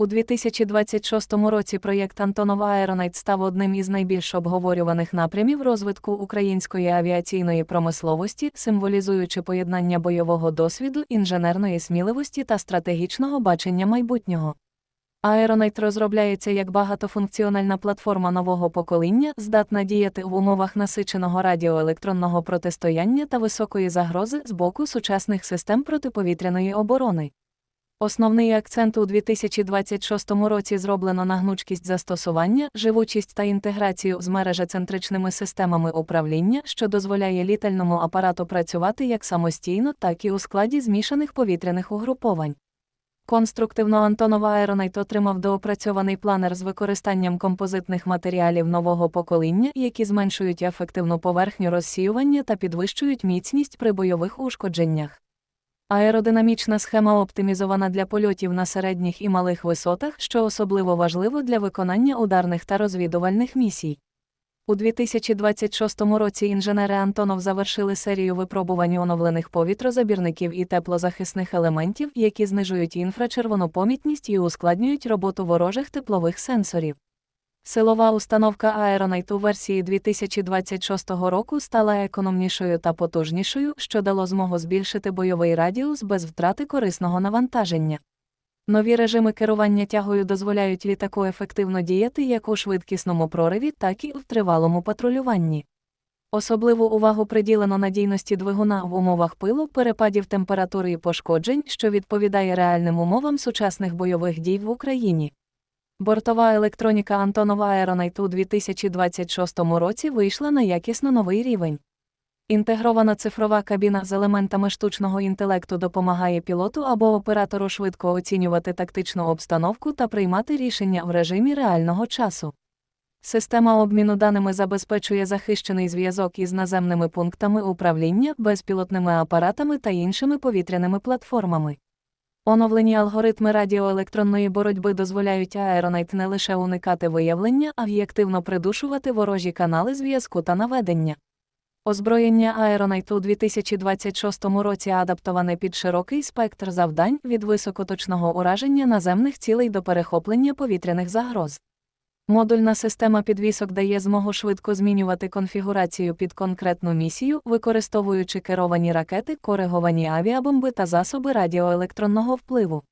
У 2026 році проєкт Антонов Аеронайт став одним із найбільш обговорюваних напрямів розвитку української авіаційної промисловості, символізуючи поєднання бойового досвіду, інженерної сміливості та стратегічного бачення майбутнього. Аеронайт розробляється як багатофункціональна платформа нового покоління, здатна діяти в умовах насиченого радіоелектронного протистояння та високої загрози з боку сучасних систем протиповітряної оборони. Основний акцент у 2026 році зроблено на гнучкість застосування, живучість та інтеграцію з мережецентричними системами управління, що дозволяє літальному апарату працювати як самостійно, так і у складі змішаних повітряних угруповань. Конструктивно Антонов Аеронайт отримав доопрацьований планер з використанням композитних матеріалів нового покоління, які зменшують ефективну поверхню розсіювання та підвищують міцність при бойових ушкодженнях. Аеродинамічна схема оптимізована для польотів на середніх і малих висотах, що особливо важливо для виконання ударних та розвідувальних місій. У 2026 році інженери Антонов завершили серію випробувань оновлених повітрозабірників і теплозахисних елементів, які знижують інфрачервону помітність і ускладнюють роботу ворожих теплових сенсорів. Силова установка Aeronite у версії 2026 року стала економнішою та потужнішою, що дало змогу збільшити бойовий радіус без втрати корисного навантаження. Нові режими керування тягою дозволяють літаку ефективно діяти як у швидкісному прориві, так і в тривалому патрулюванні. Особливу увагу приділено надійності двигуна в умовах пилу, перепадів температури і пошкоджень, що відповідає реальним умовам сучасних бойових дій в Україні. Бортова електроніка Антонова Аеронайт у 2026 році вийшла на якісно новий рівень. Інтегрована цифрова кабіна з елементами штучного інтелекту допомагає пілоту або оператору швидко оцінювати тактичну обстановку та приймати рішення в режимі реального часу. Система обміну даними забезпечує захищений зв'язок із наземними пунктами управління, безпілотними апаратами та іншими повітряними платформами. Оновлені алгоритми радіоелектронної боротьби дозволяють Аеронайт не лише уникати виявлення, а й активно придушувати ворожі канали зв'язку та наведення. Озброєння Аеронайт у 2026 році адаптоване під широкий спектр завдань від високоточного ураження наземних цілей до перехоплення повітряних загроз. Модульна система підвісок дає змогу швидко змінювати конфігурацію під конкретну місію, використовуючи керовані ракети, кориговані авіабомби та засоби радіоелектронного впливу.